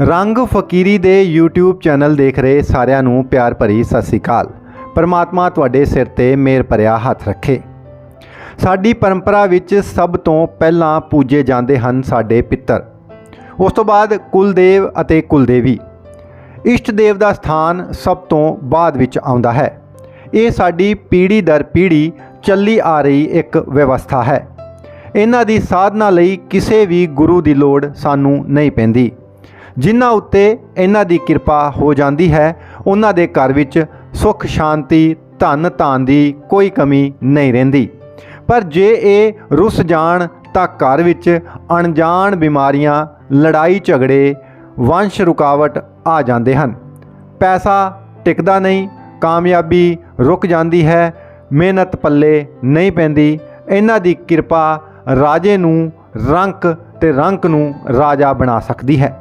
ਰੰਗ ਫਕੀਰੀ ਦੇ YouTube channel ਦੇਖ ਰਹੇ ਸਾਰਿਆਂ ਨੂੰ ਪਿਆਰ ਭਰੀ ਸਤਿ ਸ੍ਰੀ ਅਕਾਲ। ਪਰਮਾਤਮਾ ਤੁਹਾਡੇ ਸਿਰ ਤੇ ਮਿਹਰ ਭਰਿਆ ਹੱਥ ਰੱਖੇ। ਸਾਡੀ ਪਰੰਪਰਾ ਵਿੱਚ ਸਭ ਤੋਂ ਪਹਿਲਾਂ ਪੂਜੇ ਜਾਂਦੇ ਹਨ ਸਾਡੇ ਪਿੱਤਰ। ਉਸ ਤੋਂ ਬਾਅਦ ਕੁਲਦੇਵ ਅਤੇ ਕੁਲਦੇਵੀ। ਇਸ਼ਟ ਦੇਵ ਦਾ ਸਥਾਨ ਸਭ ਤੋਂ ਬਾਅਦ ਵਿੱਚ ਆਉਂਦਾ ਹੈ। ਇਹ ਸਾਡੀ ਪੀੜ੍ਹੀ ਦਰ ਪੀੜ੍ਹੀ ਚੱਲੀ ਆ ਰਹੀ ਇੱਕ ਵਿਵਸਥਾ ਹੈ। ਇਹਨਾਂ ਦੀ ਸਾਧਨਾ ਲਈ ਕਿਸੇ ਵੀ ਗੁਰੂ ਦੀ ਲੋੜ ਸਾਨੂੰ ਨਹੀਂ ਪੈਂਦੀ। ਜਿਨ੍ਹਾਂ ਉੱਤੇ ਇਹਨਾਂ ਦੀ ਕਿਰਪਾ ਹੋ ਜਾਂਦੀ ਹੈ, ਉਹਨਾਂ ਦੇ ਘਰ ਵਿੱਚ ਸੁੱਖ, ਸ਼ਾਂਤੀ, ਧਨ, ਧਾਨ ਦੀ ਕੋਈ ਕਮੀ ਨਹੀਂ ਰਹਿੰਦੀ। ਪਰ ਜੇ ਇਹ ਰੁੱਸ ਜਾਣ ਤਾਂ ਘਰ ਵਿੱਚ ਅਣਜਾਣ ਬਿਮਾਰੀਆਂ, ਲੜਾਈ ਝਗੜੇ, ਵੰਸ਼ ਰੁਕਾਵਟ ਆ ਜਾਂਦੇ ਹਨ। ਪੈਸਾ ਟਿਕਦਾ ਨਹੀਂ, ਕਾਮਯਾਬੀ ਰੁਕ ਜਾਂਦੀ ਹੈ, ਮਿਹਨਤ ਪੱਲੇ ਨਹੀਂ ਪੈਂਦੀ, ਇਹਨਾਂ ਦੀ ਕਿਰਪਾ ਰਾਜੇ ਨੂੰ ਰੰਕ ਤੇ ਰੰਕ ਨੂੰ ਰਾਜਾ ਬਣਾ ਸਕਦੀ ਹੈ।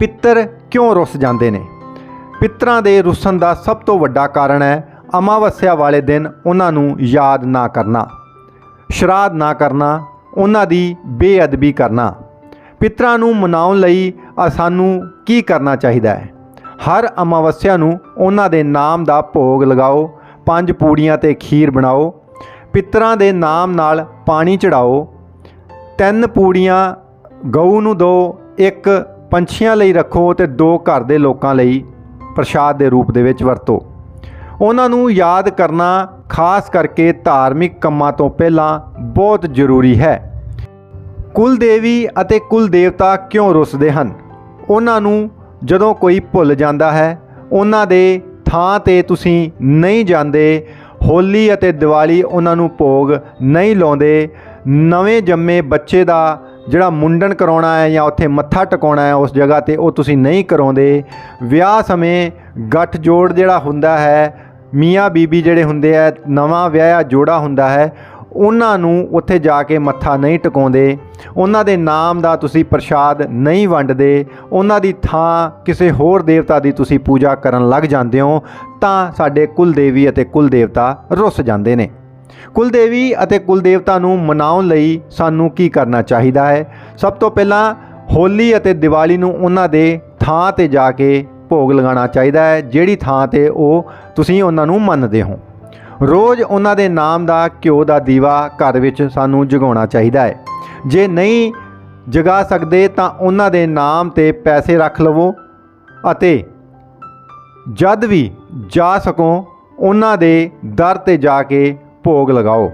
ਪਿੱਤਰ ਕਿਉਂ ਰੁੱਸ ਜਾਂਦੇ ਨੇ? ਪਿੱਤਰਾਂ ਦੇ ਰੁੱਸਣ ਦਾ ਸਭ ਤੋਂ ਵੱਡਾ ਕਾਰਨ ਹੈ ਅਮਾਵਸਿਆ ਵਾਲੇ ਦਿਨ ਉਹਨਾਂ ਨੂੰ ਯਾਦ ਨਾ ਕਰਨਾ। ਸ਼ਰਾਧ ਨਾ ਕਰਨਾ, ਉਹਨਾਂ ਦੀ ਬੇਅਦਬੀ ਕਰਨਾ। ਪਿੱਤਰਾਂ ਨੂੰ ਮਨਾਉਣ ਲਈ ਸਾਨੂੰ ਕੀ ਕਰਨਾ ਚਾਹੀਦਾ ਹੈ? ਹਰ ਅਮਾਵਸਿਆ ਨੂੰ ਉਹਨਾਂ ਦੇ ਨਾਮ ਦਾ ਭੋਗ ਲਗਾਓ, ਪੰਜ ਪੂੜੀਆਂ ਤੇ ਖੀਰ ਬਣਾਓ, ਪਿੱਤਰਾਂ ਦੇ ਨਾਮ ਨਾਲ ਪਾਣੀ ਚੜਾਓ, ਤਿੰਨ ਪੂੜੀਆਂ ਗਊ ਨੂੰ ਦਿਓ ਇੱਕ ਪੰਛੀਆਂ ਲਈ ਰੱਖੋ ਤੇ ਦੋ ਘਰ ਦੇ ਲੋਕਾਂ ਲਈ ਪ੍ਰਸ਼ਾਦ ਦੇ ਰੂਪ ਦੇ ਵਿੱਚ ਵਰਤੋ। ਉਹਨਾਂ ਨੂੰ ਯਾਦ ਕਰਨਾ ਖਾਸ ਕਰਕੇ ਧਾਰਮਿਕ ਕੰਮਾਂ ਤੋਂ ਪਹਿਲਾਂ ਬਹੁਤ ਜ਼ਰੂਰੀ ਹੈ। ਕੁਲ ਦੇਵੀ ਅਤੇ ਕੁਲ ਦੇਵਤਾ ਕਿਉਂ ਰੁੱਸਦੇ ਹਨ? ਉਹਨਾਂ ਨੂੰ ਜਦੋਂ ਕੋਈ ਭੁੱਲ ਜਾਂਦਾ ਹੈ, ਉਹਨਾਂ ਦੇ ਥਾਂ ਤੇ ਤੁਸੀਂ ਨਹੀਂ ਜਾਂਦੇ, ਹੋਲੀ ਅਤੇ ਦੀਵਾਲੀ ਉਹਨਾਂ ਨੂੰ ਭੋਗ ਨਹੀਂ ਲਾਉਂਦੇ, ਨਵੇਂ ਜੰਮੇ ਬੱਚੇ ਦਾ ਜਿਹੜਾ ਮੁੰਡਨ ਕਰਾਉਣਾ ਹੈ ਜਾਂ ਉੱਥੇ ਮੱਥਾ ਟਿਕਾਉਣਾ ਹੈ ਉਸ ਜਗ੍ਹਾ ਤੇ ਉਹ ਤੁਸੀਂ ਨਹੀਂ ਕਰਾਉਂਦੇ। ਵਿਆਹ ਸਮੇਂ ਗੱਠ ਜੋੜ ਜਿਹੜਾ ਹੁੰਦਾ ਹੈ, ਮੀਆਂ ਬੀਬੀ ਜਿਹੜੇ ਹੁੰਦੇ ਆ, ਨਵਾਂ ਵਿਆਹਿਆ ਜੋੜਾ ਹੁੰਦਾ ਹੈ, ਉਹਨਾਂ ਨੂੰ ਉੱਥੇ ਜਾ ਕੇ ਮੱਥਾ ਨਹੀਂ ਟਿਕਾਉਂਦੇ। ਉਹਨਾਂ ਦੇ ਨਾਮ ਦਾ ਤੁਸੀਂ ਪ੍ਰਸ਼ਾਦ ਨਹੀਂ ਵੰਡਦੇ। ਉਹਨਾਂ ਦੀ ਥਾਂ ਕਿਸੇ ਹੋਰ ਦੇਵਤਾ ਦੀ ਤੁਸੀਂ ਪੂਜਾ ਕਰਨ ਲੱਗ ਜਾਂਦੇ ਹੋ, ਤਾਂ ਸਾਡੇ ਕੁਲ ਦੇਵੀ ਅਤੇ ਕੁਲ ਦੇਵਤਾ ਰੁੱਸ ਜਾਂਦੇ ਨੇ। ਕੁਲ ਦੇਵੀ ਅਤੇ ਕੁਲ ਦੇਵਤਾ ਨੂੰ ਮਨਾਉਣ ਲਈ ਸਾਨੂੰ ਕੀ ਕਰਨਾ ਚਾਹੀਦਾ ਹੈ? ਸਭ ਤੋਂ ਪਹਿਲਾਂ ਹੋਲੀ ਅਤੇ ਦੀਵਾਲੀ ਨੂੰ ਉਹਨਾਂ ਦੇ ਥਾਂ ਤੇ ਜਾ ਕੇ ਭੋਗ ਲਗਾਉਣਾ ਚਾਹੀਦਾ ਹੈ, ਜਿਹੜੀ ਥਾਂ ਤੇ ਉਹ ਤੁਸੀਂ ਉਹਨਾਂ ਨੂੰ ਮੰਨਦੇ ਹੋ। ਰੋਜ਼ ਉਹਨਾਂ ਦੇ ਨਾਮ ਦਾ ਘਿਓ ਦਾ ਦੀਵਾ ਘਰ ਵਿੱਚ ਸਾਨੂੰ ਜਗਾਉਣਾ ਚਾਹੀਦਾ ਹੈ। ਜੇ ਨਹੀਂ ਜਗਾ ਸਕਦੇ ਤਾਂ ਉਹਨਾਂ ਦੇ ਨਾਮ ਤੇ ਪੈਸੇ ਰੱਖ ਲਵੋ ਅਤੇ ਜਦ ਵੀ ਜਾ ਸਕੋ, ਉਹਨਾਂ ਦੇ ਦਰ ਤੇ ਜਾ ਕੇ ਭੋਗ ਲਗਾਓ।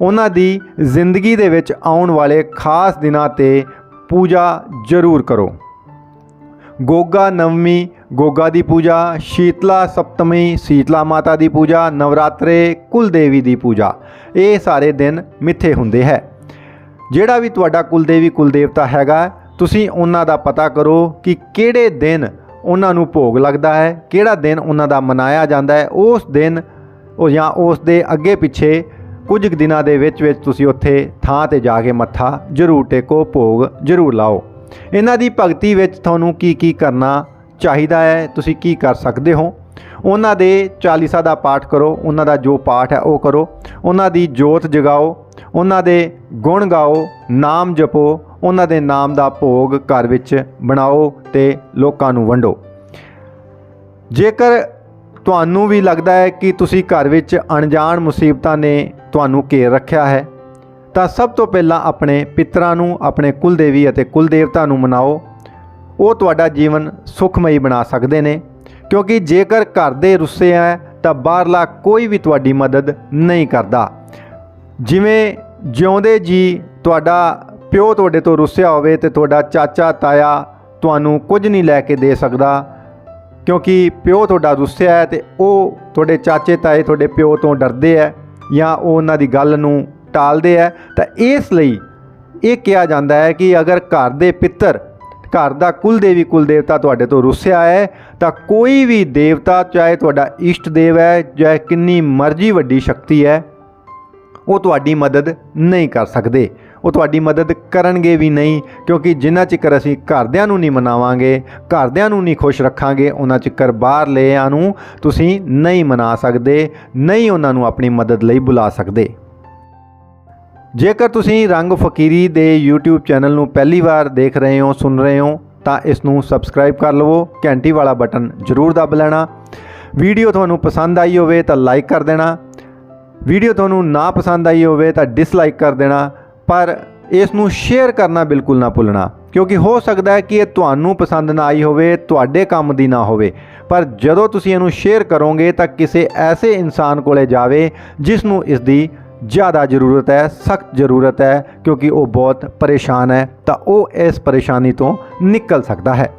ਉਹਨਾਂ ਦੀ ਜ਼ਿੰਦਗੀ ਦੇ ਵਿੱਚ ਆਉਣ ਵਾਲੇ ਖਾਸ ਦਿਨਾਂ ਤੇ ਪੂਜਾ ਜ਼ਰੂਰ ਕਰੋ। ਗੋਗਾ ਨਵਮੀ, ਗੋਗਾ ਦੀ ਪੂਜਾ, ਸ਼ੀਤਲਾ ਸਪਤਮੀ, ਸ਼ੀਤਲਾ ਮਾਤਾ ਦੀ ਪੂਜਾ, ਨਵਰਾਤਰੇ ਕੁਲ ਦੇਵੀ ਦੀ ਪੂਜਾ, ਇਹ ਸਾਰੇ ਦਿਨ ਮਿੱਥੇ ਹੁੰਦੇ ਹੈ। ਜਿਹੜਾ ਵੀ ਤੁਹਾਡਾ ਕੁਲ ਦੇਵੀ ਕੁਲ ਦੇਵਤਾ ਹੈਗਾ, ਤੁਸੀਂ ਉਹਨਾਂ ਦਾ ਪਤਾ ਕਰੋ ਕਿ ਕਿਹੜੇ ਦਿਨ ਉਹਨਾਂ ਨੂੰ ਭੋਗ ਲੱਗਦਾ ਹੈ, ਕਿਹੜਾ ਦਿਨ ਉਹਨਾਂ ਦਾ ਮਨਾਇਆ ਜਾਂਦਾ ਹੈ, ਉਸ ਦਿਨ ਉਹ ਜਾਂ ਉਸ ਦੇ ਅੱਗੇ ਪਿੱਛੇ ਕੁਝ ਕੁ ਦਿਨਾਂ ਦੇ ਵਿੱਚ ਵਿੱਚ ਤੁਸੀਂ ਉੱਥੇ ਥਾਂ ਤੇ ਜਾ ਕੇ ਮੱਥਾ ਜ਼ਰੂਰ ਟੇਕੋ, ਭੋਗ ਜ਼ਰੂਰ ਲਾਓ। ਇਹਨਾਂ ਦੀ ਭਗਤੀ ਵਿੱਚ ਤੁਹਾਨੂੰ ਕੀ ਕੀ ਕਰਨਾ ਚਾਹੀਦਾ ਹੈ, ਤੁਸੀਂ ਕੀ ਕਰ ਸਕਦੇ ਹੋ? ਉਹਨਾਂ ਦੇ ਚਾਲੀਸਾ ਦਾ ਪਾਠ ਕਰੋ, ਉਹਨਾਂ ਦਾ ਜੋ ਪਾਠ ਹੈ ਉਹ ਕਰੋ। ਉਹਨਾਂ ਦੀ ਜੋਤ ਜਗਾਓ, ਉਹਨਾਂ ਦੇ ਗੁਣ ਗਾਓ, ਨਾਮ ਜਪੋ, ਉਹਨਾਂ ਦੇ ਨਾਮ ਦਾ ਭੋਗ ਘਰ ਵਿੱਚ ਬਣਾਓ ਤੇ ਲੋਕਾਂ ਨੂੰ ਵੰਡੋ। ਜੇਕਰ ਤੁਹਾਨੂੰ ਵੀ ਲੱਗਦਾ ਹੈ ਕਿ ਤੁਸੀਂ ਘਰ ਵਿੱਚ ਅਣਜਾਣ ਮੁਸੀਬਤਾਂ ਨੇ ਤੁਹਾਨੂੰ ਘੇਰ ਰੱਖਿਆ ਹੈ? ਤਾਂ ਸਭ ਤੋਂ ਪਹਿਲਾਂ ਆਪਣੇ ਪਿਤਰਾਂ ਨੂੰ, ਆਪਣੇ ਕੁਲ ਦੇਵੀ ਅਤੇ ਕੁਲ ਦੇਵਤਾ ਨੂੰ ਮਨਾਓ। ਉਹ ਤੁਹਾਡਾ ਜੀਵਨ ਸੁਖਮਈ ਬਣਾ ਸਕਦੇ ਨੇ, ਕਿਉਂਕਿ ਜੇਕਰ ਘਰ ਦੇ ਰੁੱਸੇ ਹੈ ਤਾਂ ਬਾਹਰਲਾ ਕੋਈ ਵੀ ਤੁਹਾਡੀ ਮਦਦ ਨਹੀਂ ਕਰਦਾ। ਜਿਵੇਂ ਜਿਉਂਦੇ ਜੀ ਤੁਹਾਡਾ ਪਿਓ ਤੁਹਾਡੇ ਤੋਂ ਰੁੱਸਿਆ ਹੋਵੇ ਤੇ ਤੁਹਾਡਾ ਚਾਚਾ ਤਾਇਆ ਤੁਹਾਨੂੰ ਕੁਝ ਨਹੀਂ ਲੈ ਕੇ ਦੇ ਸਕਦਾ ਕਿਉਂਕਿ ਪਿਓ ਤੁਹਾਡਾ ਰੁੱਸਿਆ ਹੈ ਤੇ ਉਹ ਤੁਹਾਡੇ ਚਾਚੇ ਤਾਏ ਤੁਹਾਡੇ ਪਿਓ ਤੋਂ ਡਰਦੇ ਹੈ ਜਾਂ ਉਹ ਉਹਨਾਂ ਦੀ ਗੱਲ ਨੂੰ ਟਾਲਦੇ ਹੈ, ਤਾਂ ਇਸ ਲਈ ਇਹ ਕਿਹਾ ਜਾਂਦਾ ਹੈ ਕਿ ਅਗਰ ਘਰ ਦੇ ਪਿੱਤਰ, ਘਰ ਦਾ ਕੁਲ ਦੇਵੀ ਕੁਲ ਦੇਵਤਾ ਤੁਹਾਡੇ ਤੋਂ ਰੁੱਸਿਆ ਹੈ, ਤਾਂ ਕੋਈ ਵੀ ਦੇਵਤਾ, ਚਾਹੇ ਤੁਹਾਡਾ ਇਸ਼ਟ ਦੇਵ ਹੈ, ਚਾਹੇ ਕਿੰਨੀ ਮਰਜ਼ੀ ਵੱਡੀ ਸ਼ਕਤੀ ਹੈ, ਉਹ ਤੁਹਾਡੀ ਮਦਦ ਨਹੀਂ ਕਰ ਸਕਦੇ। ਉਹ ਤੁਹਾਡੀ ਮਦਦ ਕਰਨਗੇ ਵੀ ਨਹੀਂ, ਕਿਉਂਕਿ ਜਿੰਨਾ ਚਿਕਰ ਅਸੀਂ ਘਰਦਿਆਂ ਨੂੰ ਨਹੀਂ ਮਨਾਵਾਂਗੇ, ਘਰਦਿਆਂ ਨੂੰ ਨਹੀਂ ਖੁਸ਼ ਰੱਖਾਂਗੇ, ਉਹਨਾਂ ਚਿਕਰ ਬਾਹਰ ਲਿਆਂ ਨੂੰ ਤੁਸੀਂ ਨਹੀਂ ਮਨਾ ਸਕਦੇ, ਨਹੀਂ ਉਹਨਾਂ ਨੂੰ ਆਪਣੀ ਮਦਦ ਲਈ ਬੁਲਾ ਸਕਦੇ। ਜੇਕਰ ਤੁਸੀਂ ਰੰਗ ਫਕੀਰੀ ਦੇ YouTube ਚੈਨਲ ਨੂੰ ਪਹਿਲੀ ਵਾਰ ਦੇਖ ਰਹੇ ਹੋ, ਸੁਣ ਰਹੇ ਹੋ, ਤਾਂ ਇਸ ਨੂੰ ਸਬਸਕ੍ਰਾਈਬ ਕਰ ਲਵੋ, ਘੰਟੀ ਵਾਲਾ ਬਟਨ ਜ਼ਰੂਰ ਦਬ ਲੈਣਾ। ਵੀਡੀਓ ਤੁਹਾਨੂੰ ਪਸੰਦ ਆਈ ਹੋਵੇ ਤਾਂ ਲਾਈਕ ਕਰ ਦੇਣਾ। ਵੀਡੀਓ ਤੁਹਾਨੂੰ ਨਾ ਪਸੰਦ ਆਈ ਹੋਵੇ ਤਾਂ ਡਿਸਲਾਈਕ ਕਰ ਦੇਣਾ। ਪਰ ਇਸ ਨੂੰ ਸ਼ੇਅਰ ਕਰਨਾ ਬਿਲਕੁਲ ਨਾ ਭੁੱਲਣਾ, ਕਿਉਂਕਿ ਹੋ ਸਕਦਾ ਹੈ ਕਿ ਇਹ ਤੁਹਾਨੂੰ ਪਸੰਦ ਨਾ ਆਈ ਹੋਵੇ, ਤੁਹਾਡੇ ਕੰਮ ਦੀ ਨਾ ਹੋਵੇ। ਪਰ ਜਦੋਂ ਤੁਸੀਂ ਇਹਨੂੰ ਸ਼ੇਅਰ ਕਰੋਗੇ ਤਾਂ ਕਿਸੇ ਐਸੇ ਇਨਸਾਨ ਕੋਲੇ ਜਾਵੇ ਜਿਸ ਨੂੰ ਇਸ ਦੀ ਜ਼ਿਆਦਾ ਜ਼ਰੂਰਤ ਹੈ, ਸਖਤ ਜ਼ਰੂਰਤ ਹੈ, ਕਿਉਂਕਿ ਉਹ ਬਹੁਤ ਪਰੇਸ਼ਾਨ ਹੈ, ਤਾਂ ਉਹ ਇਸ ਪਰੇਸ਼ਾਨੀ ਤੋਂ ਨਿਕਲ ਸਕਦਾ ਹੈ।